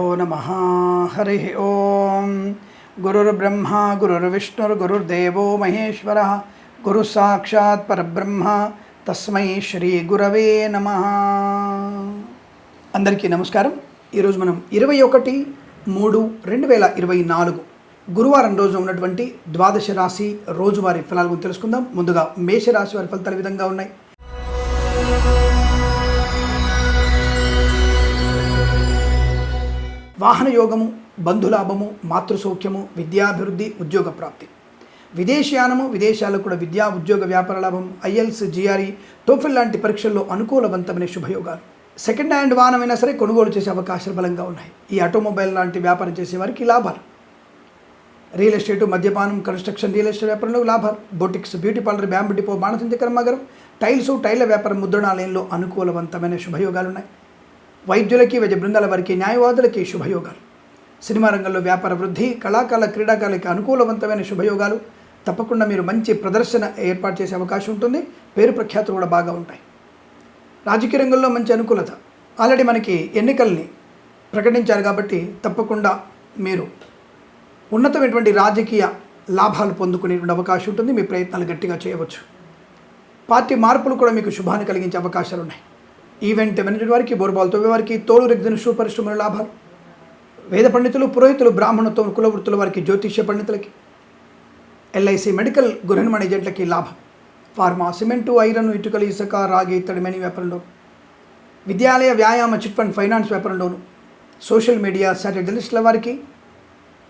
గురుభ్యో నమ హరి ఓం గురుర్బ్రహ్మ గురుర్విష్ణుర్గురుర్దేవో మహేశ్వర గురు సాక్షాత్ పరబ్రహ్మ తస్మై శ్రీ గురవే నమ అందరికీ నమస్కారం. ఈరోజు మనం ఇరవై ఒకటి మూడు రెండు వేల ఇరవై నాలుగు గురువారం రోజు ఉన్నటువంటి ద్వాదశ రాశి రోజువారి ఫలాలు తెలుసుకుందాం. ముందుగా మేషరాశి వారి ఫలితాలు విధంగా ఉన్నాయి? వాహన యోగము బంధులాభము మాతృసౌఖ్యము విద్యాభివృద్ధి ఉద్యోగ ప్రాప్తి. విదేశయానము విదేశాలకు కూడా విద్యా ఉద్యోగ వ్యాపార లాభం ఐఎల్స్ జిఆర్ఈ టోఫిల్ లాంటి పరీక్షల్లో అనుకూలవంతమైన శుభయోగాలు. సెకండ్ హ్యాండ్ వాహనమైనా సరే కొనుగోలు చేసే అవకాశాలు బలంగా ఉన్నాయి. ఈ ఆటోమొబైల్ లాంటి వ్యాపారం చేసే వారికి లాభాలు. రియల్ ఎస్టేటు మద్యపానం కన్స్ట్రక్షన్ రియల్ ఎస్టేట్ వ్యాపారంలో లాభాలు. Boutiques beauty parlour bamboo depot బాణసంచ కర్మాగారం టైల్స్ టైల వ్యాపారం ముద్రణాలయంలో అనుకూలవంతమైన శుభయోగాలు ఉన్నాయి. వైద్యులకి వైద్య బృందాల వారికి న్యాయవాదులకి శుభయోగాలు. సినిమా రంగంలో వ్యాపార వృద్ధి కళాకారుల క్రీడాకారులకి అనుకూలవంతమైన శుభయోగాలు. తప్పకుండా మీరు మంచి ప్రదర్శన ఏర్పాటు చేసే అవకాశం ఉంటుంది. పేరు ప్రఖ్యాతులు కూడా బాగా ఉంటాయి. రాజకీయ రంగంలో మంచి అనుకూలత. ఆల్రెడీ మనకి ఎన్నికల్ని ప్రకటించారు కాబట్టి తప్పకుండా మీరు ఉన్నతమైనటువంటి రాజకీయ లాభాలు పొందుకునేటువంటి అవకాశం ఉంటుంది. మీ ప్రయత్నాలు గట్టిగా చేయవచ్చు. పార్టీ మార్పులు కూడా మీకు శుభాన్ని కలిగించే అవకాశాలు ఉన్నాయి. ఈవెంట్ మేనేజర్ వారికి బోర్బాల్ తవ్వే వారికి తోలు రెగ్జిన్ షూ పరిశ్రమల లాభాలు. వేద పండితులు పురోహితులు బ్రాహ్మణత్వం కులవృత్తుల వారికి జ్యోతిష్య పండితులకి ఎల్ఐసి మెడికల్ గృహనిర్మాణ ఏజెంట్లకి లాభం. ఫార్మా సిమెంటు ఐరన్ ఇటుకలు ఇసుక రాగి ఇత్తడి మనీ వ్యాపారంలో విద్యాలయ వ్యాయామ చిట్ ఫండ్ ఫైనాన్స్ వ్యాపారంలోను. సోషల్ మీడియా శాటిలైట్ల వారికి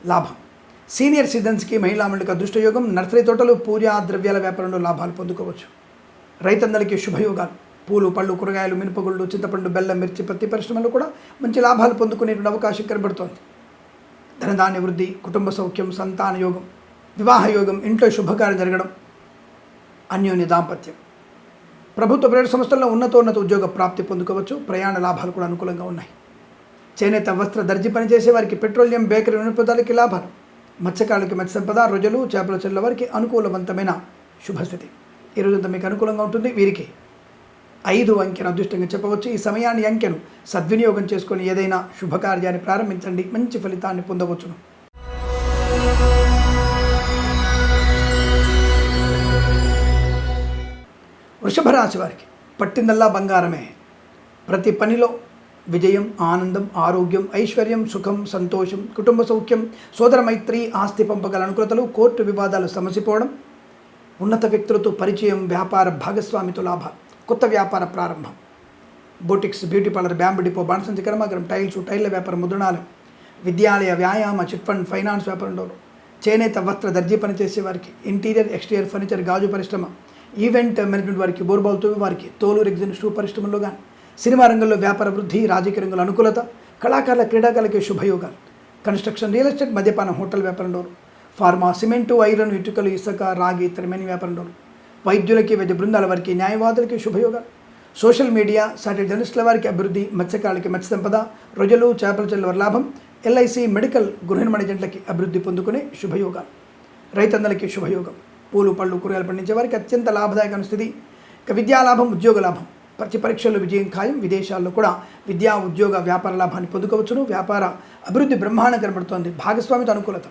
లాభం. సీనియర్ సిటిజన్స్కి మహిళా మండలిక అదృష్టయోగం. నర్సరీ తోటలు పూజా ద్రవ్యాల వ్యాపారంలో లాభాలు పొందుకోవచ్చు. రైతందరికీ శుభయోగాలు. పూలు పళ్ళు కూరగాయలు మినపగుళ్ళు చింతపండు బెల్లం మిర్చి ప్రతి పరిశ్రమలో కూడా మంచి లాభాలు పొందుకునేటువంటి అవకాశం కనబడుతోంది. ధనధాన్య వృద్ధి కుటుంబ సౌఖ్యం సంతాన యోగం వివాహ యోగం ఇంట్లో శుభకార్యం జరగడం అన్యోన్య దాంపత్యం. ప్రభుత్వ ప్రైవేట్ సంస్థల్లో ఉన్నతోన్నత ఉద్యోగ ప్రాప్తి పొందుకోవచ్చు. ప్రయాణ లాభాలు కూడా అనుకూలంగా ఉన్నాయి. చేనేత వస్త్ర దర్జీ పనిచేసే వారికి పెట్రోలియం బేకరీ వినోదాలకి లాభాలు. మత్స్యకారులకి మత్స్య సంపద రొజలు చేపల చెల్ల వారికి అనుకూలవంతమైన శుభస్థితి. ఈ రోజంతా మీకు అనుకూలంగా ఉంటుంది. వీరికి ఐదు అంకెను అదృష్టంగా చెప్పవచ్చు. ఈ సమయాన్ని అంకెను సద్వినియోగం చేసుకొని ఏదైనా శుభకార్యాన్ని ప్రారంభించండి. మంచి ఫలితాన్ని పొందవచ్చును. వృషభ రాశి వారికి పట్టిందల్లా బంగారమే. ప్రతి పనిలో విజయం ఆనందం ఆరోగ్యం ఐశ్వర్యం సుఖం సంతోషం కుటుంబ సౌఖ్యం సోదర మైత్రి ఆస్తి పంపగల అనుకూలతలు కోర్టు వివాదాలు సమసిపోవడం ఉన్నత వ్యక్తులతో పరిచయం వ్యాపార భాగస్వామితో లాభాలు. కొత్త వ్యాపార ప్రారంభం. Boutiques beauty parlour bamboo depot బాణసంచి కర్మాగరం టైల్స్ టైల్ల వ్యాపారం ముద్రణాలు విద్యాలయ వ్యాయామ చిట్ ఫండ్ ఫైనాన్స్ వ్యాపారంలో చేనేత వస్త్ర దర్జీ పనిచేసే వారికి ఇంటీరియర్ ఎక్స్టీరియర్ ఫర్నిచర్ గాజు పరిశ్రమ ఈవెంట్ మేనేజ్మెంట్ వారికి బోర్బాల్ తోవి వారికి తోలు రెగ్జిన్ షూ పరిశ్రమల్లో కానీ సినిమా రంగంలో వ్యాపార వృద్ధి రాజకీయ రంగంలో అనుకూలత కళాకారుల క్రీడాకారులకి శుభయోగాలు. కన్స్ట్రక్షన్ రియల్ ఎస్టేట్ మద్యపాన హోటల్ వ్యాపారంలో ఫార్మా సిమెంటు ఐరన్ ఇటుకలు ఇసుక రాగి ఇతరమైన వ్యాపారంలో వైద్యులకి వైద్య బృందాల వారికి న్యాయవాదులకి శుభయోగాలు. సోషల్ మీడియా సాటి జర్నలిస్టుల వారికి అభివృద్ధి మత్స్యకారులకి మత్స్య సంపద రొజలు చేపల చెల్లవారి లాభం ఎల్ఐసి మెడికల్ గృహనిర్మాణ ఏజెంట్లకి అభివృద్ధి పొందుకునే శుభయోగాలు. రైతందరికీ శుభయోగం. పూలు పళ్ళు కూరగాయలు పండించే వారికి అత్యంత లాభదాయకమైన స్థితి. ఇక విద్యా లాభం ఉద్యోగ లాభం. ప్రతి పరీక్షల్లో విజయం ఖాయం. విదేశాల్లో కూడా విద్యా ఉద్యోగ వ్యాపార లాభాన్ని పొందుకోవచ్చును. వ్యాపార అభివృద్ధి బ్రహ్మాండం కనబడుతోంది. భాగస్వామితో అనుకూలత.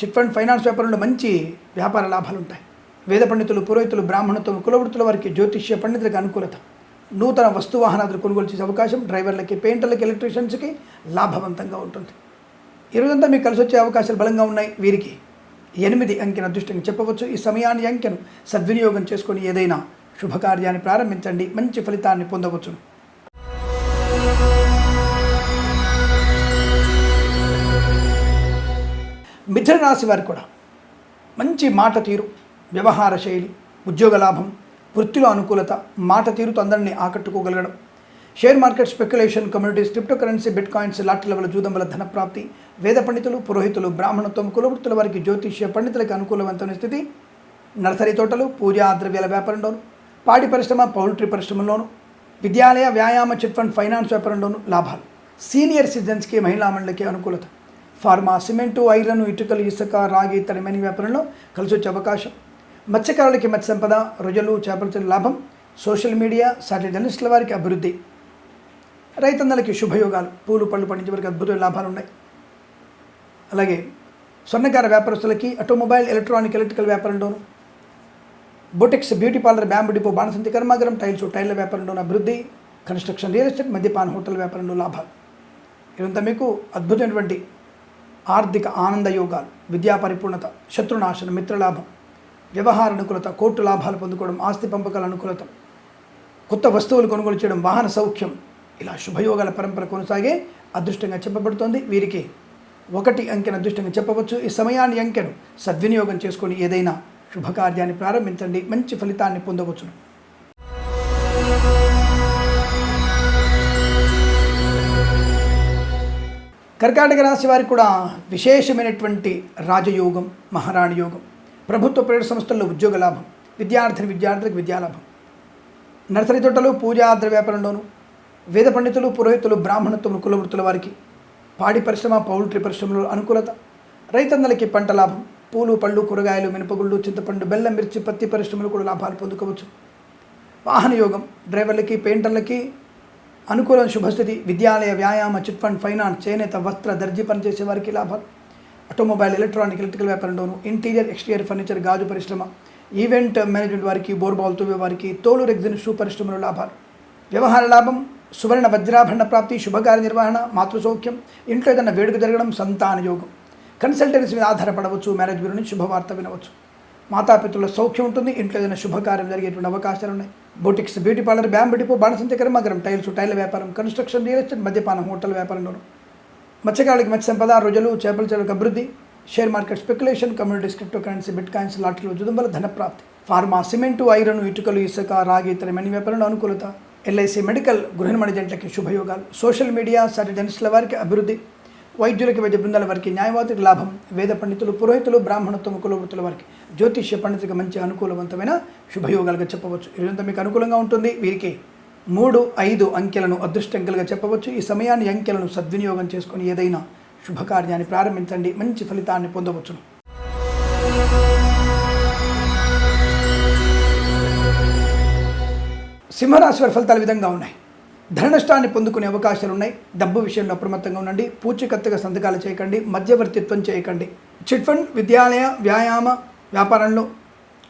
చిట్ ఫండ్ ఫైనాన్స్ వ్యాపారంలో మంచి వ్యాపార లాభాలు ఉంటాయి వేద పండితులు పురోహితులు బ్రాహ్మణత్వం కులవృత్తుల వారికి జ్యోతిష్య పండితులకు అనుకూలత. నూతన వస్తు వాహనాలు కొనుగోలు చేసే అవకాశం డ్రైవర్లకి పెయింటర్లకి ఎలక్ట్రీషియన్స్కి లాభవంతంగా ఉంటుంది. ఈరోజంతా మీకు కలిసి వచ్చే అవకాశాలు బలంగా ఉన్నాయి. వీరికి ఎనిమిది అంకెను అదృష్టంగా చెప్పవచ్చు. ఈ సమయాన్ని అంకెను సద్వినియోగం చేసుకొని ఏదైనా శుభకార్యాన్ని ప్రారంభించండి. మంచి ఫలితాన్ని పొందవచ్చును. మిథున రాశి వారు కూడా మంచి మాట తీరు. వ్యవహార శైలి ఉద్యోగ లాభం వృత్తిలో అనుకూలత మాట తీరుతో అందరినీ ఆకట్టుకోగలగడం. Share market speculation communities cryptocurrency bitcoins lottery వల్ల జూదం వల్ల ధన ప్రాప్తి వేద పండితులు పురోహితులు బ్రాహ్మణత్వం కులవృత్తుల వారికి జ్యోతిష్య పండితులకు అనుకూలవంతమైన స్థితి నర్సరీ తోటలు పూజా ద్రవ్యాల వ్యాపారంలోను పాడి పరిశ్రమ పౌల్ట్రీ పరిశ్రమలోను విద్యాలయ వ్యాయామ చిట్ ఫండ్ ఫైనాన్స్ వ్యాపారంలోను లాభాలు. సీనియర్ సిటిజన్స్కి మహిళా మండలికి అనుకూలత. ఫార్మా సిమెంటు ఐరన్ ఇటుకలు ఇసుక రాగి తడిమని వ్యాపారంలో కలిసి వచ్చే అవకాశం. మత్స్యకారులకి మత్స్య సంపద రుజులు చేపల లాభం సోషల్ మీడియా సాటి జర్నలిస్టుల వారికి అభివృద్ధి. రైతన్నలకి శుభయోగాలు. పూలు పళ్ళు పండించే వారికి అద్భుతమైన లాభాలు ఉన్నాయి. అలాగే స్వర్ణకార వ్యాపారస్తులకి automobile electronic electrical వ్యాపారంలోను boutiques beauty parlour bamboo depot బాణసంతి కర్మాగరం టైల్స్ టైర్ల వ్యాపారంలోను అభివృద్ధి కన్స్ట్రక్షన్ రియల్ ఎస్టేట్ మద్యపాన హోటల్ వ్యాపారంలో లాభాలు. ఇదంతా మీకు అద్భుతమైనటువంటి ఆర్థిక ఆనంద యోగాలు విద్యా పరిపూర్ణత శత్రునాశనం మిత్రలాభం. వ్యవహార అనుకూలత కోర్టు లాభాలు పొందుకోవడం ఆస్తి పంపకాల అనుకూలత కొత్త వస్తువులు కొనుగోలు చేయడం వాహన సౌఖ్యం ఇలా శుభయోగాల పరంపర కొనసాగే అదృష్టంగా చెప్పబడుతోంది. వీరికి ఒకటి అంకెను అదృష్టంగా చెప్పవచ్చు. ఈ సమయాన్ని అంకెను సద్వినియోగం చేసుకొని ఏదైనా శుభకార్యాన్ని ప్రారంభించండి. మంచి ఫలితాన్ని పొందవచ్చును. కర్కాటక రాశి వారికి కూడా విశేషమైనటువంటి రాజయోగం మహారాణి యోగం. ప్రభుత్వ ప్రైవేట్ సంస్థల్లో ఉద్యోగ లాభం విద్యార్థిని విద్యార్థులకు విద్యాలాభం నర్సరీ తోటలు పూజా వ్యాపారంలోను వేద పండితులు పురోహితులు బ్రాహ్మణత్వము కులవృత్తుల వారికి పాడి పరిశ్రమ పౌల్ట్రీ పరిశ్రమలో అనుకూలత. రైతన్నలకి పంట లాభం పూలు పళ్ళు కూరగాయలు మినపగుళ్ళు చింతపండు బెల్లం మిర్చి పత్తి పరిశ్రమలు కూడా లాభాలు పొందుకోవచ్చు. వాహన యోగం డ్రైవర్లకి పెయింటర్లకి అనుకూలం శుభస్థితి విద్యాలయ వ్యాయామ చిట్ ఫండ్ ఫైనాన్స్ చేనేత వస్త్ర దర్జీ పనిచేసే వారికి లాభాలు. ఆటోమొబైల్ ఎలక్ట్రానిక్ ఎలక్ట్రికల్ వ్యాపారంలోను ఇంటీరియర్ ఎక్స్టీరియర్ ఫర్నిచర్ గాజు పరిశ్రమ ఈవెంట్ మేనేజ్మెంట్ వారికి బోర్బాల్ తువ్వే వారికి తోలు రెగ్జిన్ షూ పరిశ్రమలో లాభాలు. వ్యవహార లాభం సువర్ణ వజ్రాభరణ ప్రాప్తి శుభకార్య నిర్వహణ మాతృసౌఖ్యం ఇంట్లో ఏదైనా వేడుక జరగడం సంతాన యోగం. కన్సల్టెన్సీ మీద ఆధారపడవచ్చు మ్యారేజ్ బ్యూరో నుంచి శుభవార్త వినవచ్చు. మాతాపితృల సౌఖ్యం ఉంటుంది ఇంట్లో ఏదైనా శుభకార్యం జరిగేటువంటి అవకాశాలు ఉన్నాయి. Boutiques beauty parlour bamboo depot బాణసంతి కర్మగరం టైల్స్ టైల్ వ్యాపారం కన్స్ట్రక్షన్ రియల్ ఎస్టేట్ మద్యపానం హోటల్ వ్యాపారంలోనూ మత్స్యకారులకి మత్స్య సంపద రోజులు చేపల చెరువులకు అభివృద్ధి share market speculation communities cryptocurrency bitcoins లాటరీలు జుదుంబల ధనప్రాప్తి. ఫార్మా సిమెంటు ఐరన్ ఇటుకలు ఇసుక రాగి ఇతర మనీ వ్యాపారంలో అనుకూలత. ఎల్ఐసి మెడికల్ గృహనిర్మాణ జంటలకి శుభయోగాలు. సోషల్ మీడియా సర్జన్స్ల వారికి అభివృద్ధి. వైద్యులకి వైద్య బృందాల వారికి న్యాయవాదికి లాభం. వేద పండితులు పురోహితులు బ్రాహ్మణత్వం కులవృత్తుల వారికి జ్యోతిష్య పండితులకు మంచి అనుకూలవంతమైన శుభయోగాలుగా చెప్పవచ్చు. ఇదంతా మీకు అనుకూలంగా ఉంటుంది. వీరికి మూడు ఐదు అంకెలను అదృష్టంకలుగా చెప్పవచ్చు. ఈ సమయాన్ని అంకెలను సద్వినియోగం చేసుకొని ఏదైనా శుభకార్యాన్ని ప్రారంభించండి. మంచి ఫలితాన్ని పొందవచ్చును. సింహరాశి వారి ఫలితాలు విధంగా ఉన్నాయి. ధననష్టాన్ని పొందుకునే అవకాశాలు ఉన్నాయి. డబ్బు విషయంలో అప్రమత్తంగా ఉండండి. పూచికత్తుగా సంతకాలు చేయకండి. మధ్యవర్తిత్వం చేయకండి. చిట్ ఫండ్ విద్యాలయ వ్యాయామ వ్యాపారంలో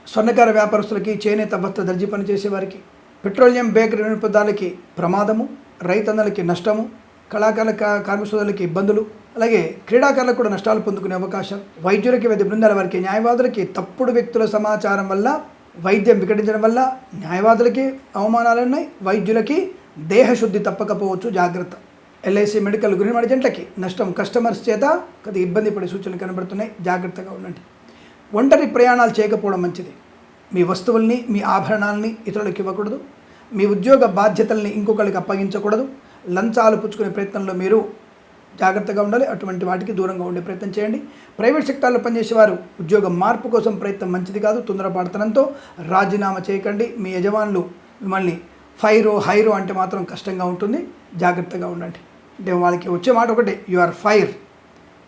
స్వర్ణకార వ్యాపారస్తులకి చేనేత వస్త్ర దర్జీ పనిచేసే వారికి పెట్రోలియం బేకరీ వినియోగదారులకి ప్రమాదము రైతన్నలకి నష్టము కళాకారుల కార్మికులకి కార్మిక సోదరులకి ఇబ్బందులు అలాగే క్రీడాకారులకు కూడా నష్టాలు పొందుకునే అవకాశం. వైద్యులకి వైద్య బృందాల వారికి న్యాయవాదులకి తప్పుడు వ్యక్తుల సమాచారం వల్ల వైద్యం వికటించడం వల్ల న్యాయవాదులకి అవమానాలు ఉన్నాయి. వైద్యులకి దేహశుద్ధి తప్పకపోవచ్చు. జాగ్రత్త. ఎల్ఐసి మెడికల్ గృహ జంటలకి నష్టం కస్టమర్స్ చేత కొద్దిగా ఇబ్బంది పడే సూచనలు కనబడుతున్నాయి. జాగ్రత్తగా ఉండండి. ఒంటరి ప్రయాణాలు చేయకపోవడం మంచిది. మీ వస్తువుల్ని మీ ఆభరణాలని ఇతరులకు ఇవ్వకూడదు. మీ ఉద్యోగ బాధ్యతల్ని ఇంకొకరికి అప్పగించకూడదు. లంచాలు పుచ్చుకునే ప్రయత్నంలో మీరు జాగ్రత్తగా ఉండాలి. అటువంటి వాటికి దూరంగా ఉండే ప్రయత్నం చేయండి. ప్రైవేట్ సెక్టార్లో పనిచేసేవారు ఉద్యోగ మార్పు కోసం ప్రయత్నం మంచిది కాదు. తొందరపడతనంతో రాజీనామా చేయకండి. మీ యజమానులు మిమ్మల్ని ఫైరో హైరో అంటే మాత్రం కష్టంగా ఉంటుంది. జాగ్రత్తగా ఉండండి. అంటే వాళ్ళకి వచ్చే మాట ఒకటే యు ఆర్ ఫైర్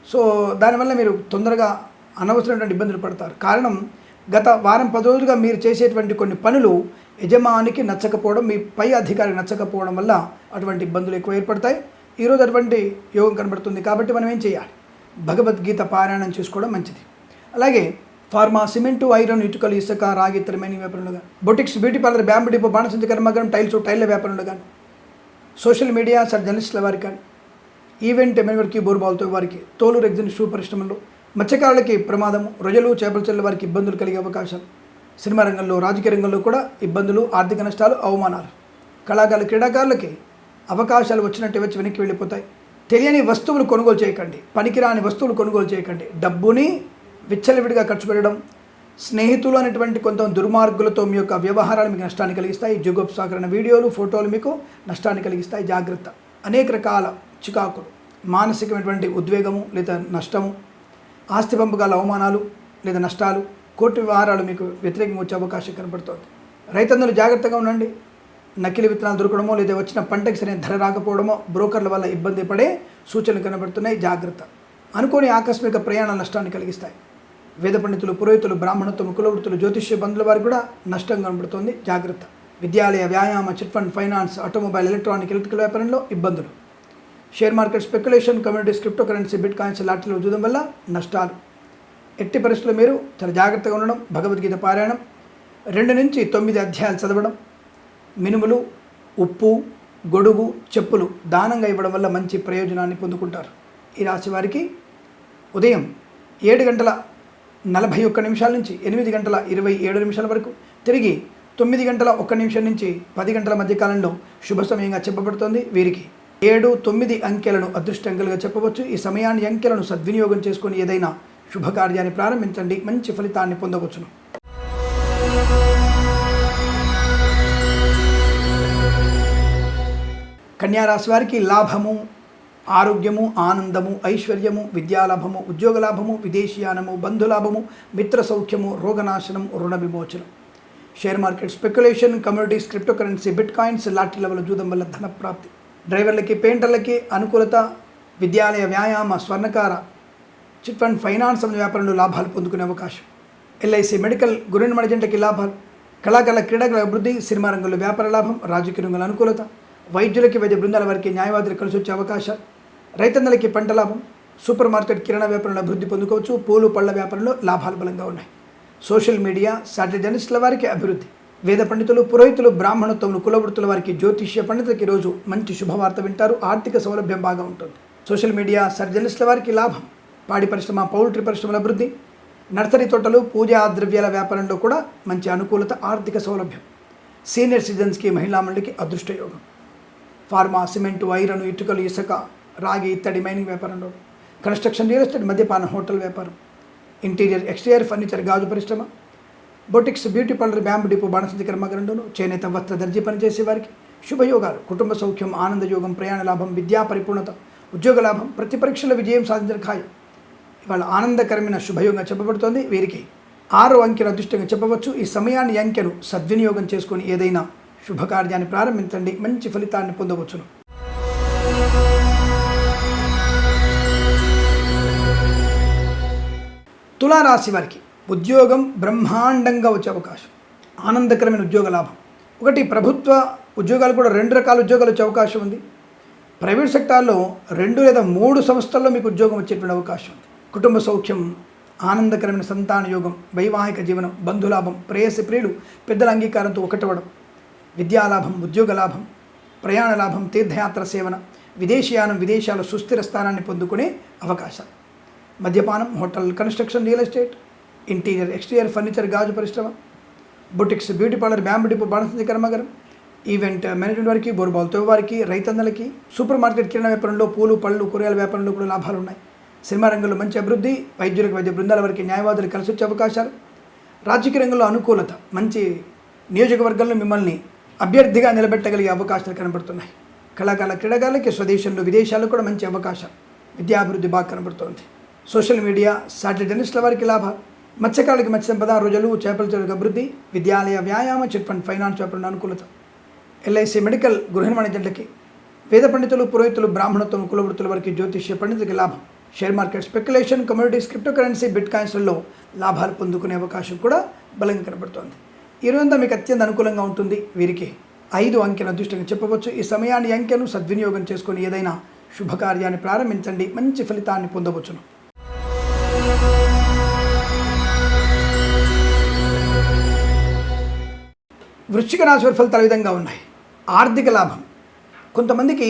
సో దానివల్ల మీరు తొందరగా అనవసరమైనటువంటి ఇబ్బందులు పడతారు. కారణం గత వారం పది రోజులుగా మీరు చేసేటువంటి కొన్ని పనులు యజమానికి నచ్చకపోవడం మీ పై అధికారికి నచ్చకపోవడం వల్ల అటువంటి ఇబ్బందులు ఎక్కువ ఏర్పడతాయి. ఈరోజు అటువంటి యోగం కనబడుతుంది కాబట్టి మనం ఏం చేయాలి? భగవద్గీత పారాయణం చేసుకోవడం మంచిది. అలాగే ఫార్మా సిమెంటు ఐరన్ ఇటుకలు ఇసుక రాగి ఇతరమైన వ్యాపారంలో కానీ boutiques beauty parlour bamboo depot బాణసంచి కర్మగరం టైల్స్ టైల్ల వ్యాపారంలో కానీ సోషల్ మీడియా సర్ జర్నలిస్టుల వారికి కానీ ఈవెంట్ ఎమ్మెల్యేకి బోర్బాల్తో వారికి తోలు రెగ్జిన్ షూ పరిశ్రమలో మత్స్యకారులకి ప్రమాదం రొయ్యలు చేపల చెల్లె వారికి ఇబ్బందులు కలిగే అవకాశం. సినిమా రంగంలో రాజకీయ రంగంలో కూడా ఇబ్బందులు ఆర్థిక నష్టాలు అవమానాలు. కళాకారులు క్రీడాకారులకి అవకాశాలు వచ్చినట్టు వచ్చి వెనక్కి వెళ్ళిపోతాయి. తెలియని వస్తువులు కొనుగోలు చేయకండి. పనికిరాని వస్తువులు కొనుగోలు చేయకండి. డబ్బుని విచ్చలవిడిగా ఖర్చు పెట్టడం స్నేహితులు అనేటువంటి కొంత దుర్మార్గులతో మీ యొక్క వ్యవహారాలు మీకు నష్టాన్ని కలిగిస్తాయి. జుగోప్సాకరణ వీడియోలు ఫోటోలు మీకు నష్టాన్ని కలిగిస్తాయి. జాగ్రత్త. అనేక రకాల చికాకులు మానసికమైనటువంటి ఉద్వేగము లేదా నష్టము ఆస్తి పంపకాల అవమానాలు లేదా నష్టాలు కోర్టు వ్యవహారాలు మీకు వ్యతిరేకంగా వచ్చే అవకాశం కనబడుతోంది. రైతన్నులు జాగ్రత్తగా ఉండండి. నకిలీ విత్తనాలు దొరకడమో లేదా వచ్చిన పంటకి సరైన ధర రాకపోవడమో బ్రోకర్ల వల్ల ఇబ్బంది పడే సూచనలు కనబడుతున్నాయి. జాగ్రత్త. అనుకోని ఆకస్మిక ప్రయాణ నష్టాన్ని కలిగిస్తాయి. వేద పండితులు పురోహితులు బ్రాహ్మణత్వం కులవృత్తులు జ్యోతిష్య బంధువుల వారికి కూడా నష్టం కనబడుతోంది. జాగ్రత్త. విద్యాలయ వ్యాయామ chit fund finance automobile electronic electrical వ్యాపారంలో ఇబ్బందులు. Share market speculation communities cryptocurrency bitcoins లాటరీలు చూడడం వల్ల నష్టాలు. ఎట్టి పరిస్థితుల్లో మీరు చాలా జాగ్రత్తగా ఉండడం భగవద్గీత పారాయణం రెండు నుంచి తొమ్మిది అధ్యాయాలు చదవడం మినుములు ఉప్పు గొడుగు చెప్పులు దానంగా ఇవ్వడం వల్ల మంచి ప్రయోజనాన్ని పొందుకుంటారు. ఈ రాశి వారికి ఉదయం ఏడు గంటల నలభై ఒక్క నిమిషాల నుంచి ఎనిమిది గంటల ఇరవై ఏడు నిమిషాల వరకు తిరిగి తొమ్మిది గంటల ఒక్క నిమిషం నుంచి పది గంటల మధ్య కాలంలో శుభ సమయంగా చెప్పబడుతోంది వీరికి. ఏడు తొమ్మిది అంకెలను అదృష్టంకలుగా చెప్పవచ్చు. ఈ సమయాన్ని అంకెలను సద్వినియోగం చేసుకొని ఏదైనా శుభకార్యాన్ని ప్రారంభించండి. మంచి ఫలితాన్ని పొందవచ్చును. కన్యారాశి వారికి లాభము ఆరోగ్యము ఆనందము ఐశ్వర్యము విద్యాలాభము ఉద్యోగ లాభము విదేశీయానము బంధులాభము మిత్ర సౌఖ్యము రోగనాశనం రుణ విమోచనం. Share market speculation communities cryptocurrency bitcoins లాటి level జూదం వల్ల ధన ప్రాప్తి డ్రైవర్లకి పెయింటర్లకి అనుకూలత విద్యాలయ వ్యాయామ స్వర్ణకార చిట్ ఫండ్ ఫైనాన్స్ వ్యాపారంలో లాభాలు పొందుకునే అవకాశం. ఎల్ఐసి మెడికల్ గురెండు మణిజంటకి లాభాలు. కళాకళ క్రీడల అభివృద్ధి సినిమా రంగంలో వ్యాపార లాభం రాజకీయ రంగంలో అనుకూలత. వైద్యులకి వైద్య బృందాల వారికి న్యాయవాదులు కలిసి వచ్చే అవకాశాలు రైతన్నలకి పంట లాభం. సూపర్ మార్కెట్ కిరాణా వ్యాపారంలో అభివృద్ధి పొందుకోవచ్చు. పూలు పళ్ళ వ్యాపారంలో లాభాలు బలంగా ఉన్నాయి. సోషల్ మీడియా సాటిలైట్ జర్నలిస్టుల వారికి అభివృద్ధి. వేద పండితులు పురోహితులు బ్రాహ్మణత్వములు కులవృత్తుల వారికి జ్యోతిష్య పండితులకి ఈరోజు మంచి శుభవార్త వింటారు. ఆర్థిక సౌలభ్యం బాగా ఉంటుంది. సోషల్ మీడియా సర్జనిస్ట్ల వారికి లాభం. పాడి పరిశ్రమ పౌల్ట్రీ పరిశ్రమల అభివృద్ధి. నర్సరీ తోటలు పూజా ద్రవ్యాల వ్యాపారంలో కూడా మంచి అనుకూలత ఆర్థిక సౌలభ్యం. సీనియర్ సిటిజన్స్కి మహిళా మండలికి అదృష్టయోగం. ఫార్మా సిమెంటు ఐరన్ ఇటుకలు ఇసుక రాగి ఇత్తడి మైనింగ్ వ్యాపారంలో. కన్స్ట్రక్షన్ రియల్ ఎస్టేట్ మద్యపాన హోటల్ వ్యాపారం. ఇంటీరియర్ ఎక్స్టీరియర్ ఫర్నిచర్ గాజు పరిశ్రమ. Boutiques beauty parlour bamboo depot బాణసంచి కర్మగరంలోను చేనేత వస్త్ర దర్జీ పనిచేసే వారికి శుభయోగాలు. కుటుంబ సౌఖ్యం ఆనందయోగం ప్రయాణ లాభం విద్యా పరిపూర్ణత ఉద్యోగ లాభం ప్రతి పరీక్షల విజయం సాధించిన ఖాయం. ఇవాళ ఆనందకరమైన శుభయోగంగా చెప్పబడుతోంది. వీరికి ఆరో అంకెను అదృష్టంగా చెప్పవచ్చు. ఈ సమయాన్ని అంకెను సద్వినియోగం చేసుకొని ఏదైనా శుభకార్యాన్ని ప్రారంభించండి. మంచి ఫలితాన్ని పొందవచ్చును. తులారాశి వారికి ఉద్యోగం బ్రహ్మాండంగా వచ్చే అవకాశం. ఆనందకరమైన ఉద్యోగ లాభం. ఒకటి ప్రభుత్వ ఉద్యోగాలు కూడా రెండు రకాల ఉద్యోగాలు వచ్చే అవకాశం ఉంది. ప్రైవేట్ సెక్టార్లో రెండు లేదా మూడు సంస్థల్లో మీకు ఉద్యోగం వచ్చేటువంటి అవకాశం ఉంది. కుటుంబ సౌఖ్యం ఆనందకరమైన సంతాన యోగం వైవాహిక జీవనం బంధులాభం ప్రేయసి ప్రియులు పెద్దల అంగీకారంతో ఒకటవడం విద్యాలాభం ఉద్యోగ లాభం ప్రయాణ లాభం తీర్థయాత్ర సేవన విదేశీయానం విదేశాల సుస్థిర స్థానాన్ని పొందుకునే అవకాశాలు మద్యపానం hotel construction real estate interior exterior furniture గాజు పరిశ్రమ boutiques beauty parlour bamboo depot బాణసంచి కర్మగరం ఈవెంట్ మేనేజ్మెంట్ వారికి బోరుబాల్తో వారికి రైతన్నలకి సూపర్ మార్కెట్ కిరాణా వ్యాపారంలో పూలు పళ్ళు కూరగాయల వ్యాపారంలో కూడా లాభాలు ఉన్నాయి. సినిమా రంగంలో మంచి అభివృద్ధి వైద్యులకు వైద్య బృందాల వారికి న్యాయవాదులు కలిసి వచ్చే అవకాశాలు. రాజకీయ రంగంలో అనుకూలత మంచి నియోజకవర్గంలో మిమ్మల్ని అభ్యర్థిగా నిలబెట్టగలిగే అవకాశాలు కనబడుతున్నాయి. కళాకాల క్రీడాకారులకి స్వదేశంలో విదేశాల్లో కూడా మంచి అవకాశం విద్యాభివృద్ధి బాగా కనబడుతోంది. సోషల్ మీడియా సాటిలైట్ జర్నలిస్టుల వారికి లాభాలు. మత్స్యకారులకి మత్స్య సంపద రోజులు చేపల చెరుకు అభివృద్ధి విద్యాలయ వ్యాయామ చిట్ ఫండ్ ఫైనాన్స్ చేపలను అనుకూలత. ఎల్ఐసి మెడికల్ గృహ వాణిజ్యులకి వేద పండితులు పురోహితులు బ్రాహ్మణత్వం కులవృత్తుల వారికి జ్యోతిష్య పండితులకి లాభం. Share market speculation communities crypto currency bit కాయిన్స్లలో లాభాలు పొందుకునే అవకాశం కూడా బలంగా కనబడుతోంది. ఈ రోజంతా మీకు అత్యంత అనుకూలంగా ఉంటుంది. వీరికి ఐదు అంకెను అదృష్టంగా చెప్పవచ్చు. ఈ సమయాన్ని అంకెను సద్వినియోగం చేసుకొని ఏదైనా శుభకార్యాన్ని ప్రారంభించండి. మంచి ఫలితాన్ని పొందవచ్చును. వృశ్చిక రాశి వారి ఫలితాలు విధంగా ఉన్నాయి? ఆర్థిక లాభం. కొంతమందికి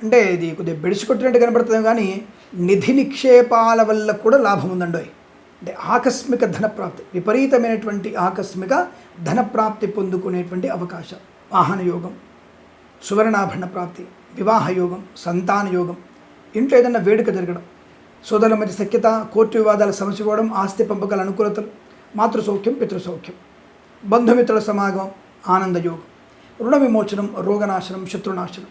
అంటే ఇది కొద్దిగా బెడిసి కొట్టినట్టు కనబడుతుంది కానీ నిధి నిక్షేపాల వల్ల కూడా లాభం ఉందండి అంటే ఆకస్మిక ధనప్రాప్తి విపరీతమైనటువంటి ఆకస్మిక ధనప్రాప్తి పొందుకునేటువంటి అవకాశం. వాహన యోగం సువర్ణాభరణ ప్రాప్తి వివాహ యోగం సంతాన యోగం ఇంట్లో ఏదైనా వేడుక జరగడం సోదరుల మధ్య సఖ్యత కోర్టు వివాదాల సమస్య పోవడం ఆస్తి పంపకాల అనుకూలతలు మాతృ సౌఖ్యం పితృసౌఖ్యం. బంధుమిత్రుల సమాగమం ఆనందయోగం రుణ విమోచనం రోగనాశనం శత్రునాశనం.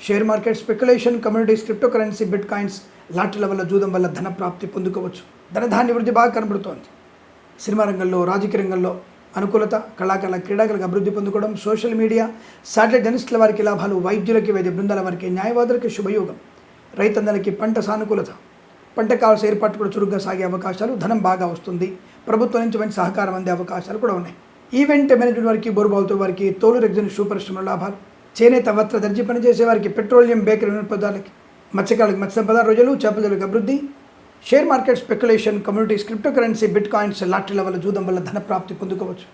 Share market speculation communities crypto currency bitcoins లాటరీల వల్ల జూదం వల్ల ధన ప్రాప్తి పొందుకోవచ్చు. ధనధాన్య వృద్ధి బాగా కనబడుతోంది. సినిమా రంగంలో రాజకీయ రంగంలో అనుకూలత కళాకారుల క్రీడాకారులకు అభివృద్ధి పొందుకోవడం సోషల్ మీడియా శాటిలైట్ జర్నలిస్టుల వారికి లాభాలు వైద్యులకి వైద్య బృందాల వారికి న్యాయవాదులకి శుభయోగం. రైతన్నలకి పంట సానుకూలత. పంట కావాల్సిన ఏర్పాటు కూడా చురుగ్గా సాగే అవకాశాలు ధనం బాగా వస్తుంది. ప్రభుత్వం నుంచి మంచి సహకారం అందే అవకాశాలు కూడా ఉన్నాయి. ఈవెంట్ మేనేజ్మెంట్ వారికి బోరుబావుతో వారికి తోలు రెగ్జన్ షూ పరిశ్రమల లాభాలు. చేనేత వస్త్ర దర్జీ పనిచేసే వారికి పెట్రోలియం బేకరీ పదార్థాలకి మత్స్యకారులకు మత్స్య సంపద రోజులు చేపలకు అభివృద్ధి. Share market speculation communities crypto currency bitcoins లాటరీల వల్ల జూదం వల్ల ధన ప్రాప్తి పొందుకోవచ్చు.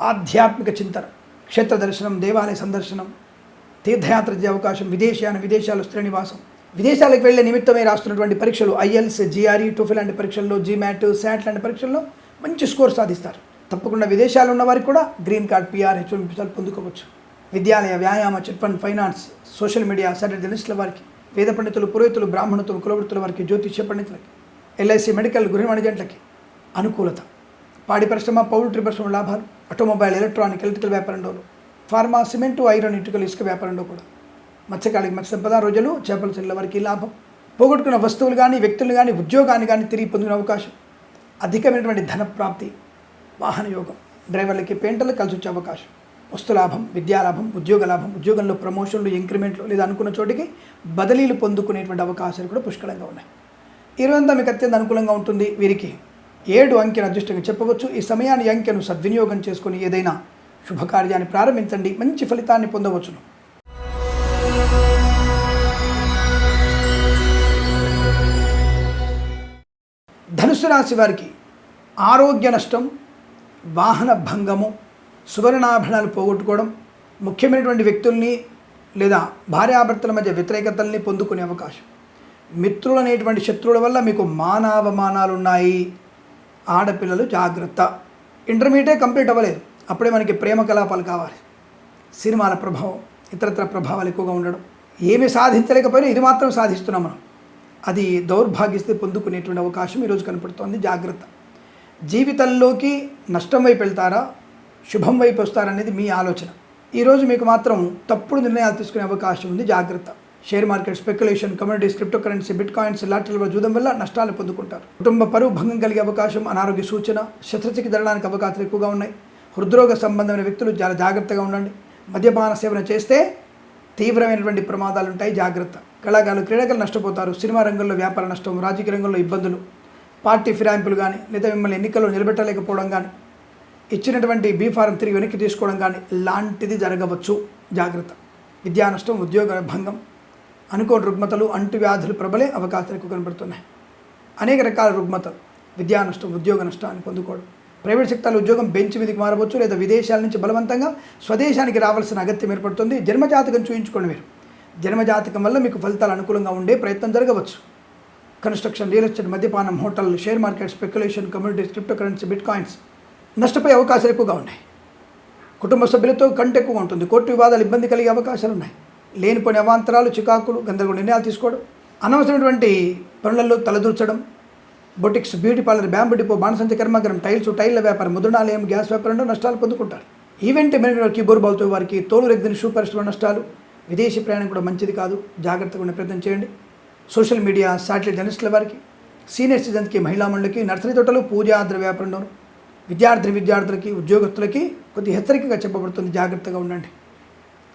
ఆధ్యాత్మిక చింతన క్షేత్ర దర్శనం దేవాలయ సందర్శనం తీర్థయాత్ర చేసే అవకాశం విదేశాన విదేశాలు శ్రీనివాసం నివాసం. విదేశాలకు వెళ్ళే నిమిత్తమే రాస్తున్నటువంటి పరీక్షలు ఐఎల్స్ జిఆర్ఈ టోఫిల్ లాంటి పరీక్షల్లో జీమాట్ శాట్ లాంటి పరీక్షల్లో మంచి స్కోర్ సాధిస్తారు. తప్పకుండా విదేశాలు ఉన్న వారికి కూడా green card PR H one పొందుకోవచ్చు. విద్యాలయ వ్యాయామ chit fund finance social media Saturday జర్నలిస్టుల వారికి వేద పండితులు పురోహితులు బ్రాహ్మణుతులు కులవృత్తుల వారికి జ్యోతిష్య పండితులకి ఎల్ఐసి మెడికల్ గృహ వాణిజ్యంట్లకి అనుకూలత. పాడి పరిశ్రమ పౌల్ట్రీ పరిశ్రమ లాభాలు ఆటోమొబైల్ ఎలక్ట్రానిక్ ఎలక్ట్రికల్ వ్యాపారంలోను ఫార్మా సిమెంటు ఐరన్ ఇటుకలు ఇసుక వ్యాపారంలో కూడా. మత్స్యకాళికి మత్స్య సంపద రోజులు చేపల చెల్ల వారికి లాభం. పోగొట్టుకున్న వస్తువులు కానీ వ్యక్తులు కానీ ఉద్యోగాన్ని కానీ తిరిగి పొందిన అవకాశం. అధికమైనటువంటి ధన ప్రాప్తి. వాహన యోగం డ్రైవర్లకి పెయింటర్లు కలిసి వచ్చే అవకాశం. వస్తు లాభం విద్యాలాభం ఉద్యోగ లాభం ఉద్యోగంలో ప్రమోషన్లు ఇంక్రిమెంట్లు లేదా అనుకున్న చోటికి బదిలీలు పొందుకునేటువంటి అవకాశాలు కూడా పుష్కలంగా ఉన్నాయి. ఇరవై రోజంతా మీకు అత్యంత అనుకూలంగా ఉంటుంది వీరికి. ఏడు అంకెను అదృష్టంగా చెప్పవచ్చు. ఈ సమయాన్ని అంకెను సద్వినియోగం చేసుకుని ఏదైనా శుభకార్యాన్ని ప్రారంభించండి. మంచి ఫలితాన్ని పొందవచ్చును. ధనుసు రాశి వారికి ఆరోగ్య నష్టం వాహన భంగము సువర్ణాభరణాలు పోగొట్టుకోవడం ముఖ్యమైనటువంటి వ్యక్తుల్ని లేదా భార్యాభర్తల మధ్య వ్యతిరేకతల్ని పొందుకునే అవకాశం. మిత్రులు అనేటువంటి శత్రువుల వల్ల మీకు మానావమానాలు ఉన్నాయి ఆడపిల్లలు జాగ్రత్త. ఇంటర్మీడియట్ కంప్లీట్ అవ్వలేదు. అప్పుడే మనకి ప్రేమ కలాపాలు కావాలి. సినిమాల ప్రభావం ఇతరత్ర ప్రభావాలు ఎక్కువగా ఉండడం. ఏమీ సాధించలేకపోయినా ఇది మాత్రం సాధిస్తున్నాం మనం. అది దౌర్భాగ్యస్తే పొందుకునేటువంటి అవకాశం ఈరోజు కనపడుతోంది. జాగ్రత్త. జీవితంలోకి నష్టం వైపు వెళ్తారా? శుభం వైపు వస్తారనేది మీ ఆలోచన. ఈరోజు మీకు మాత్రం తప్పుడు నిర్ణయాలు తీసుకునే అవకాశం ఉంది. జాగ్రత్త. Share market speculation communities crypto currency bitcoins లాటరీలో చూడడం వల్ల నష్టాలు పొందుకుంటారు. కుటుంబ పరువు భంగం కలిగే అవకాశం అనారోగ్య సూచన శస్త్రచికి జరగడానికి అవకాశాలు ఎక్కువగా ఉన్నాయి. హృద్రోగ సంబంధమైన వ్యక్తులు చాలా జాగ్రత్తగా ఉండండి. మద్యపాన సేవన చేస్తే తీవ్రమైనటువంటి ప్రమాదాలు ఉంటాయి. జాగ్రత్త. కళాకారులు క్రీడాకారులు నష్టపోతారు. సినిమా రంగంలో వ్యాపార నష్టం రాజకీయ రంగంలో ఇబ్బందులు. పార్టీ ఫిరాయింపులు కానీ లేదా మిమ్మల్ని ఎన్నికల్లో నిలబెట్టలేకపోవడం కానీ ఇచ్చినటువంటి బీ ఫారం తిరిగి వెనక్కి తీసుకోవడం కానీ లాంటిది జరగవచ్చు. జాగ్రత్త. విద్యా నష్టం ఉద్యోగ భంగం అనుకోని రుగ్మతలు అంటువ్యాధులు ప్రబలే అవకాశాలు ఎక్కువ కనబడుతున్నాయి. అనేక రకాల రుగ్మతలు విద్యా నష్టం ఉద్యోగ నష్టాన్ని పొందుకోవడం. ప్రైవేట్ సెక్టార్లో ఉద్యోగం బెంచ్ మీదకి మారవచ్చు లేదా విదేశాల నుంచి బలవంతంగా స్వదేశానికి రావాల్సిన అగత్యం ఏర్పడుతుంది. జన్మజాతకం చూయించుకోండి మీరు. జన్మజాతకం వల్ల మీకు ఫలితాలు అనుకూలంగా ఉండే ప్రయత్నం జరగవచ్చు. కన్స్ట్రక్షన్ రియల్ ఎస్టేట్ మద్యపానం hotel share market speculation communities crypto currency bitcoins నష్టపోయే అవకాశాలు ఎక్కువగా ఉన్నాయి. కుటుంబ సభ్యులతో కంటే ఎక్కువగా ఉంటుంది. కోర్టు వివాదాలు ఇబ్బంది కలిగే అవకాశాలు ఉన్నాయి. లేనిపోని అవాంతరాలు చికాకులు గందరగోళ నిర్ణయాలు తీసుకోవడం అనవసరమైనటువంటి పనులలో తలదూర్చడం boutiques beauty parlour bamboo depot బాణసంచ కర్మాగారం టైల్స్ టైల్ల వ్యాపారం ముద్రణాలయం గ్యాస్ వ్యాపారంలో నష్టాలు పొందుకుంటారు. ఈవెంట్ మేనేజర్ కీబోర్డ్ బాల్తో వారికి తోలు రెగ్గిన షూ పరిశ్రమ నష్టాలు. విదేశీ ప్రయాణం కూడా మంచిది కాదు. జాగ్రత్తగా ఉండే ప్రయత్నం చేయండి. సోషల్ మీడియా శాటిలైట్ జర్నలిస్టుల వారికి సీనియర్ సిటిజన్స్కి మహిళా మండలికి నర్సరీ తోటలు పూజాద్ర వ్యాపారంలో విద్యార్థి విద్యార్థులకి ఉద్యోగస్తులకి కొద్ది హెచ్చరికగా చెప్పబడుతుంది. జాగ్రత్తగా ఉండండి.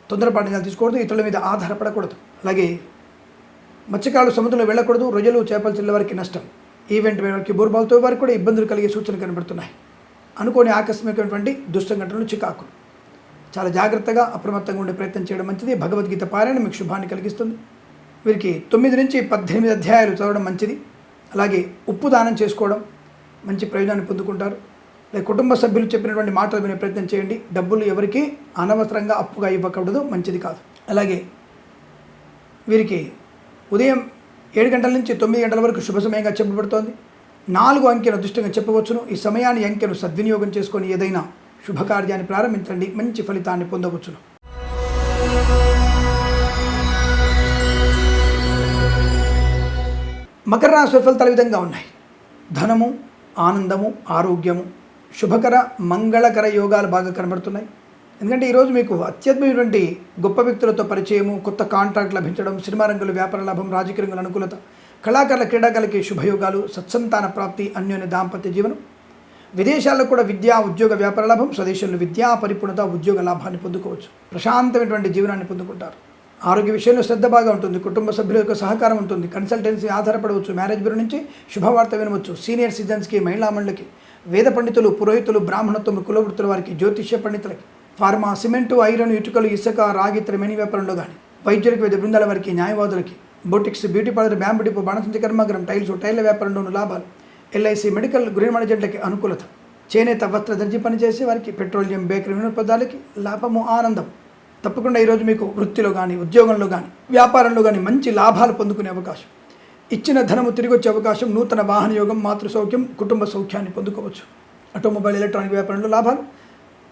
తొందరపాటు నిర్ణయాలు తీసుకోకూడదు. ఇతరుల మీద ఆధారపడకూడదు. అలాగే మత్స్యకారులు సముద్రంలో వెళ్ళకూడదు. రొయ్యలు చేపలు చిల్ల వారికి నష్టం. ఈవెంట్ వారికి బోర్బాల్తో వారికి కూడా ఇబ్బందులు కలిగే సూచనలు కనబడుతున్నాయి. అనుకోని ఆకస్మికమైనటువంటి దుస్సంఘటనలు చికాకు. చాలా జాగ్రత్తగా అప్రమత్తంగా ఉండే ప్రయత్నం చేయడం మంచిది. భగవద్గీత పారాయణ మీకు శుభాన్ని కలిగిస్తుంది. వీరికి తొమ్మిది నుంచి పద్దెనిమిది అధ్యాయాలు చదవడం మంచిది. అలాగే ఉప్పు దానం చేసుకోవడం మంచి ప్రయోజనాన్ని పొందుకుంటారు. లేదా కుటుంబ సభ్యులు చెప్పినటువంటి మాటలు వినే ప్రయత్నం చేయండి. డబ్బులు ఎవరికి అనవసరంగా అప్పుగా ఇవ్వకూడదు మంచిది కాదు. అలాగే వీరికి ఉదయం ఏడు గంటల నుంచి తొమ్మిది గంటల వరకు శుభ సమయంగా చెప్పబడుతోంది. నాలుగు అంకెను అదృష్టంగా చెప్పవచ్చును. ఈ సమయాన్ని అంకెను సద్వినియోగం చేసుకొని ఏదైనా శుభకార్యాన్ని ప్రారంభించండి. మంచి ఫలితాన్ని పొందవచ్చును. మకర రాశి ఫలితాలు విధంగా ఉన్నాయి? ధనము ఆనందము ఆరోగ్యము శుభకర మంగళకర యోగాలు బాగా కనబడుతున్నాయి. ఎందుకంటే ఈరోజు మీకు అత్యద్భుతమైనటువంటి గొప్ప వ్యక్తులతో పరిచయము కొత్త కాంట్రాక్ట్ లభించడం సినిమా రంగులు వ్యాపార లాభం రాజకీయ రంగుల అనుకూలత కళాకారుల క్రీడాకారులకి శుభయోగాలు సత్సంతాన ప్రాప్తి అన్యోన్య దాంపత్య జీవనం. విదేశాల్లో కూడా విద్యా ఉద్యోగ వ్యాపార లాభం స్వదేశంలో విద్యా పరిపూర్ణత ఉద్యోగ లాభాన్ని పొందుకోవచ్చు. ప్రశాంతమైనటువంటి జీవనాన్ని పొందుకుంటారు. ఆరోగ్య విషయంలో శ్రద్ధ బాగా ఉంటుంది కుటుంబ సభ్యుల యొక్క సహకారం ఉంటుంది కన్సల్టెన్సీ ఆధారపడవచ్చు మ్యారేజ్ బ్యూరో నుంచి శుభవార్త వినవచ్చు సీనియర్ సిటిజన్స్కి మహిళా మండలికి వేద పండితులు పురోహితులు బ్రాహ్మణత్వం కులవృత్తుల వారికి జ్యోతిష్య పండితులకి ఫార్మా సిమెంటు ఐరన్ ఇటుకలు ఇసుక రాగి త్రిమేని వ్యాపారంలో కానీ వైద్యులకు వేద బృందాల వారికి న్యాయవాదులకి boutiques beauty parlour bamboo depot బాణసంచి కర్మాగరం టైల్స్ టైర్ల వ్యాపారంలోను లాభాలు ఎల్ఐసి మెడికల్ గృహ మేనేజెంట్లకి అనుకూలత చేనేత వస్త్ర దర్జీ పనిచేసే వారికి పెట్రోలియం బేకరీ వినోత్పదాలకి లాభము ఆనందం. తప్పకుండా ఈరోజు మీకు వృత్తిలో కానీ ఉద్యోగంలో కానీ వ్యాపారంలో కానీ మంచి లాభాలు పొందుకునే అవకాశం. ఇచ్చిన ధనము తిరిగి వచ్చే అవకాశం నూతన వాహన యోగం మాతృ సౌఖ్యం కుటుంబ సౌఖ్యాన్ని పొందుకోవచ్చు. ఆటోమొబైల్ ఎలక్ట్రానిక్ వ్యాపారంలో లాభాలు.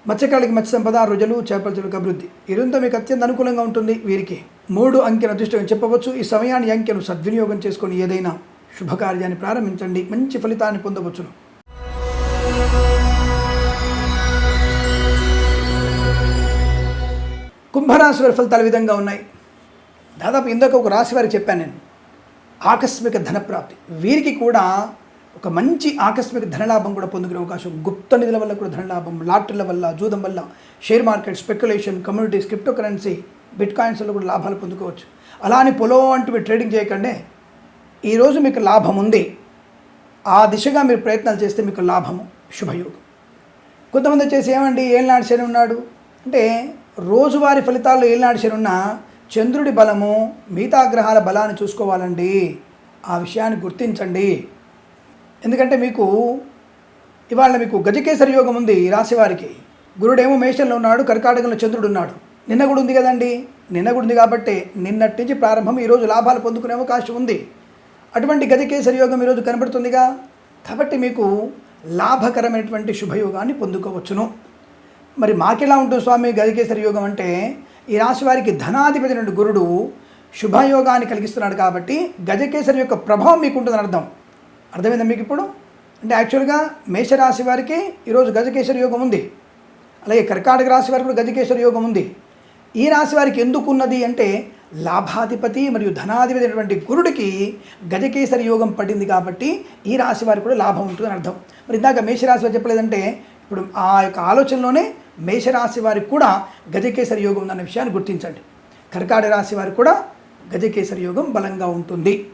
మత్స్యకాళికి మత్స్య సంపద రుజలు చేపల చెరుకు అభివృద్ధి ఇదంతా మీకు అత్యంత అనుకూలంగా ఉంటుంది. వీరికి మూడు అంకెను అదృష్టం చెప్పవచ్చు. ఈ సమయాన్ని అంకెను సద్వినియోగం చేసుకొని ఏదైనా శుభకార్యాన్ని ప్రారంభించండి. మంచి ఫలితాన్ని పొందవచ్చును. కుంభరాశి వారి ఫలితాలు విధంగా ఉన్నాయి. దాదాపు ఇందాక ఒక రాశి వారికి చెప్పాను నేను. ఆకస్మిక ధనప్రాప్తి. వీరికి కూడా ఒక మంచి ఆకస్మిక ధనలాభం కూడా పొందుకునే అవకాశం. గుప్త నిధుల వల్ల కూడా ధనలాభం లాటరీల వల్ల జూదం వల్ల share market speculation communities crypto currency bit కాయిన్స్లో కూడా లాభాలు పొందుకోవచ్చు. అలా అని పొలో అంటూ మీరు ట్రేడింగ్ చేయకండి ఈరోజు మీకు లాభం ఉంది. ఆ దిశగా మీరు ప్రయత్నాలు చేస్తే మీకు లాభము శుభయోగం. కొంతమంది వచ్చేసి ఏమండి ఏళ్ళనాడు శని ఉన్నాడు? అంటే రోజువారి ఫలితాల్లో ఏలినాడు శని చంద్రుడి బలము మిగతా గ్రహాల బలాన్ని చూసుకోవాలండి. ఆ విషయాన్ని గుర్తించండి. ఎందుకంటే మీకు ఇవాళ మీకు గజకేసరి యోగం ఉంది రాశివారికి రాశి వారికి. గురుడేమో మేషంలో ఉన్నాడు కర్కాటకంలో చంద్రుడు ఉన్నాడు. నిన్న కూడా ఉంది కదండి? నిన్న కూడా ఉంది కాబట్టి నిన్నటి నుంచి ప్రారంభం ఈరోజు లాభాలు పొందుకునే అవకాశం ఉంది. అటువంటి గజకేసరి యోగం ఈరోజు కనబడుతుందిగా? కాబట్టి మీకు లాభకరమైనటువంటి శుభయోగాన్ని పొందుకోవచ్చును. మరి మాకెలా ఉంటుంది స్వామి గదికేశ్వర యోగం అంటే ఈ రాశి వారికి ధనాధిపతి నుండి గురుడు శుభయోగాన్ని కలిగిస్తున్నాడు కాబట్టి గజకేసరి యొక్క ప్రభావం మీకు ఉంటుందని అర్థం. అర్థమైందా మీకు ఇప్పుడు? అంటే యాక్చువల్గా మేషరాశి వారికి ఈరోజు గజకేశ్వర యోగం ఉంది. అలాగే కర్కాటక రాశి వారికి కూడా గజకేశ్వర యోగం ఉంది. ఈ రాశి వారికి ఎందుకు ఉన్నది అంటే లాభాధిపతి మరియు ధనాధిపతి అయినటువంటి గురుడికి గజకేసరి యోగం పడింది కాబట్టి ఈ రాశి వారికి కూడా లాభం ఉంటుందని అర్థం. మరి ఇందాక మేషరాశి వారు చెప్పలేదంటే ఇప్పుడు ఆ యొక్క ఆలోచనలోనే మేషరాశి వారికి కూడా గజకేసరి యోగం ఉందన్న విషయాన్ని గుర్తించండి. కర్కాటక రాశి వారికి కూడా గజకేసరి యోగం బలంగా ఉంటుంది.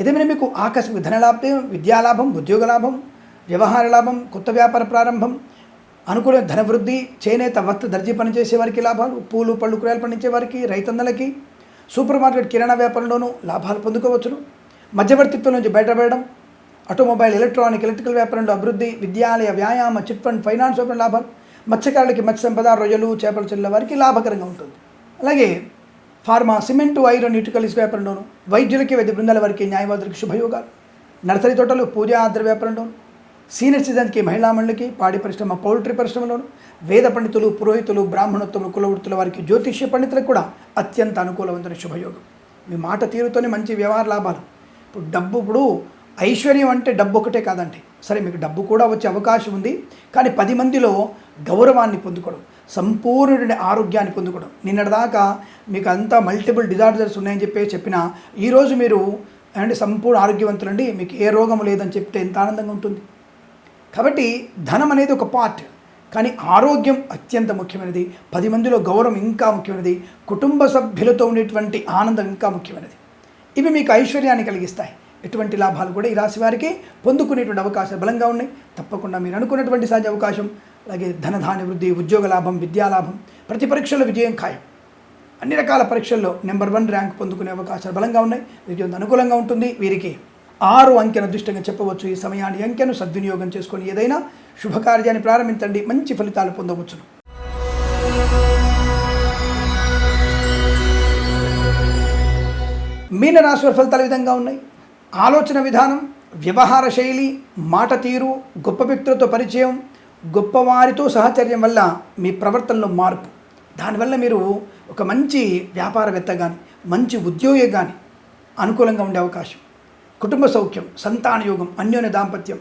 ఏదైనా మీకు ఆకస్మిక ధనలాభం విద్యాలాభం ఉద్యోగ లాభం వ్యవహార లాభం కొత్త వ్యాపార ప్రారంభం అనుకూల ధనవృద్ధి చేనేత వస్త్ర దర్జీ పనిచేసే వారికి లాభాలు పూలు పళ్ళు కూరగాయలు పండించే వారికి రైతన్నలకి సూపర్ మార్కెట్ కిరాణా వ్యాపారంలోనూ లాభాలు పొందుకోవచ్చును. మధ్యవర్తిత్వం నుంచి బయటపడడం ఆటోమొబైల్ ఎలక్ట్రానిక్ ఎలక్ట్రికల్ వ్యాపారంలో అభివృద్ధి విద్యాలయ వ్యాయామ చిట్ ఫండ్ ఫైనాన్స్ వ్యాపారం లాభాలు మత్స్యకారులకి మత్స్య సంపద రొయ్యలు చేపల చెల్లె వారికి లాభకరంగా ఉంటుంది. అలాగే ఫార్మా సిమెంటు ఐరన్ ఇటుకల ఇసుక వ్యాపారంలోను వైద్యులకి వైద్య బృందాల వారికి న్యాయవాదులకి శుభయోగాలు. నర్సరీ తోటలు పూజా ఆద్ర వ్యాపారంలోను సీనియర్ సిటిజన్కి మహిళా మండలికి పాడి పరిశ్రమ పౌల్ట్రీ పరిశ్రమలోను వేద పండితులు పురోహితులు బ్రాహ్మణోత్తములు కులవృత్తుల వారికి జ్యోతిష్య పండితులకు కూడా అత్యంత అనుకూలవంతమైన శుభయోగం. మీ మాట తీరుతోనే మంచి వ్యవహార లాభాలు. ఇప్పుడు డబ్బు ఇప్పుడు ఐశ్వర్యం అంటే డబ్బు ఒకటే కాదండి. సరే మీకు డబ్బు కూడా వచ్చే అవకాశం ఉంది కానీ పది మందిలో గౌరవాన్ని పొందుకోవడం సంపూర్ణమైన ఆరోగ్యాన్ని పొందుకోవడం. నిన్నటిదాకా మీకు అంతా మల్టిపుల్ డిజార్డర్స్ ఉన్నాయని చెప్పి చెప్పిన ఈరోజు మీరు అంటే సంపూర్ణ ఆరోగ్యవంతులండి మీకు ఏ రోగం లేదని చెప్తే ఎంత ఆనందంగా ఉంటుంది. కాబట్టి ధనం అనేది ఒక పార్ట్ కానీ ఆరోగ్యం అత్యంత ముఖ్యమైనది. పది మందిలో గౌరవం ఇంకా ముఖ్యమైనది. కుటుంబ సభ్యులతో ఉండేటువంటి ఆనందం ఇంకా ముఖ్యమైనది. ఇవి మీకు ఐశ్వర్యాన్ని కలిగిస్తాయి. ఎటువంటి లాభాలు కూడా ఈ రాశి వారికి పొందుకునేటువంటి అవకాశాలు బలంగా ఉన్నాయి. తప్పకుండా మీరు అనుకున్నటువంటి సాధ్య అవకాశం అలాగే ధనధాన్య వృద్ధి ఉద్యోగ లాభం విద్యాలాభం ప్రతి పరీక్షలో విజయం ఖాయం. అన్ని రకాల పరీక్షల్లో నెంబర్ వన్ ర్యాంక్ పొందుకునే అవకాశాలు బలంగా ఉన్నాయి. వీరికి అనుకూలంగా ఉంటుంది. వీరికి ఆరు అంకెను అదృష్టంగా చెప్పవచ్చు. ఈ సమయాన్ని అంకెను సద్వినియోగం చేసుకొని ఏదైనా శుభకార్యాన్ని ప్రారంభించండి. మంచి ఫలితాలు పొందవచ్చును. మీనరాశి వారి ఫలితాలు విధంగా ఉన్నాయి? ఆలోచన విధానం వ్యవహార శైలి మాట తీరు గొప్ప వ్యక్తులతో పరిచయం గొప్పవారితో సహచర్యం వల్ల మీ ప్రవర్తనలో మార్పు. దానివల్ల మీరు ఒక మంచి వ్యాపారవేత్త కానీ మంచి ఉద్యోగి కానీ అనుకూలంగా ఉండే అవకాశం. కుటుంబ సౌఖ్యం సంతాన యోగం అన్యోన్య దాంపత్యం.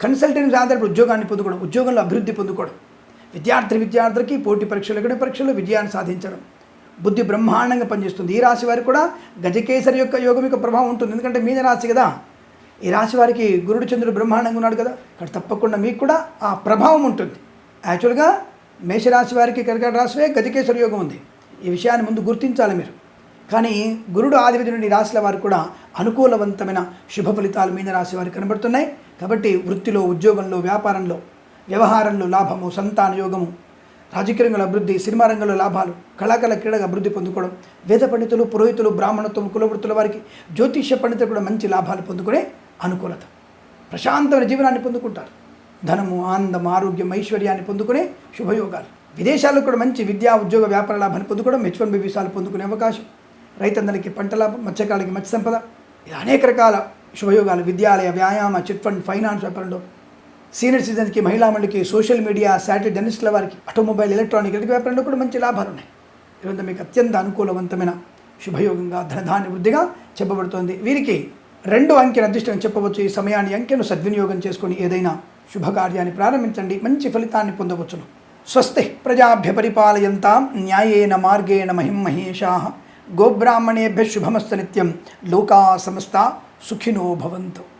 కన్సల్టెన్సీ ఆధారపడి ఉద్యోగాన్ని పొందుకోవడం ఉద్యోగంలో అభివృద్ధి పొందుకోవడం. విద్యార్థి విద్యార్థులకి పోటీ పరీక్షలు ఎక్కడ పరీక్షలు విజయాన్ని సాధించడం. బుద్ధి బ్రహ్మాండంగా పనిచేస్తుంది. ఈ రాశి వారికి కూడా గజకేసరి యొక్క యోగం యొక్క ప్రభావం ఉంటుంది. ఎందుకంటే మీన రాశి కదా. ఈ రాశి వారికి గురుడు చంద్రుడు బ్రహ్మాండంగా ఉన్నాడు కదా. కాబట్టి తప్పకుండా మీకు కూడా ఆ ప్రభావం ఉంటుంది. యాక్చువల్గా మేషరాశి వారికి కర్కాటక రాశివే గజకేశ్వర యోగం ఉంది. ఈ విషయాన్ని ముందు గుర్తించాలి మీరు. కానీ గురుడు ఆధిపతి నుండి రాశుల వారు కూడా అనుకూలవంతమైన శుభ ఫలితాలు మీన రాశి వారికి కనబడుతున్నాయి. కాబట్టి వృత్తిలో ఉద్యోగంలో వ్యాపారంలో వ్యవహారంలో లాభము సంతాన యోగము రాజకీయ రంగంలో అభివృద్ధి సినిమా రంగంలో లాభాలు కళాకళ క్రీడగా అభివృద్ధి పొందుకోవడం వేద పండితులు పురోహితులు బ్రాహ్మణత్వం కులవృత్తుల వారికి జ్యోతిష్య పండితులు కూడా మంచి లాభాలు పొందుకునే అనుకూలత. ప్రశాంతమైన జీవనాన్ని పొందుకుంటారు. ధనము ఆనందం ఆరోగ్యం ఐశ్వర్యాన్ని పొందుకునే శుభయోగాలు. విదేశాల్లో కూడా మంచి విద్యా ఉద్యోగ వ్యాపార లాభాన్ని పొందుకోవడం హెచ్ వన్ వీసాలు పొందుకునే అవకాశం. రైతందరికి పంట లాభం మత్స్యకాలకి మత్స్య సంపద. ఇలా అనేక రకాల శుభయోగాలు విద్యాలయ వ్యాయామ చిట్ ఫండ్ ఫైనాన్స్ వ్యాపారంలో సీనియర్ సిటిజన్కి మహిళా మండలికి సోషల్ మీడియా శాటిలైట్ జర్నలిస్టుల వారికి ఆటోమొబైల్ ఎలక్ట్రానిక్ ఎలక్ట్రిక్ వ్యాపారంలో కూడా మంచి లాభాలు ఉన్నాయి. ఇదంతా మీకు అత్యంత అనుకూలవంతమైన శుభయోగంగా ధనధాన్య వృద్ధిగా చెప్పబడుతోంది. వీరికి రెండు అంకెను అదృష్టం చెప్పవచ్చు. ఈ సమయాన్ని అంకెను సద్వినియోగం చేసుకొని ఏదైనా శుభకార్యాన్ని ప్రారంభించండి. మంచి ఫలితాన్ని పొందవచ్చును. స్వస్తి ప్రజాభ్య పరిపాలయంతాం న్యాయేన మార్గేణ మహిం మహేషా. గోబ్రాహ్మణేభ్య శుభమస్త నిత్యం. లోకా సమస్త సుఖినో భవంతు.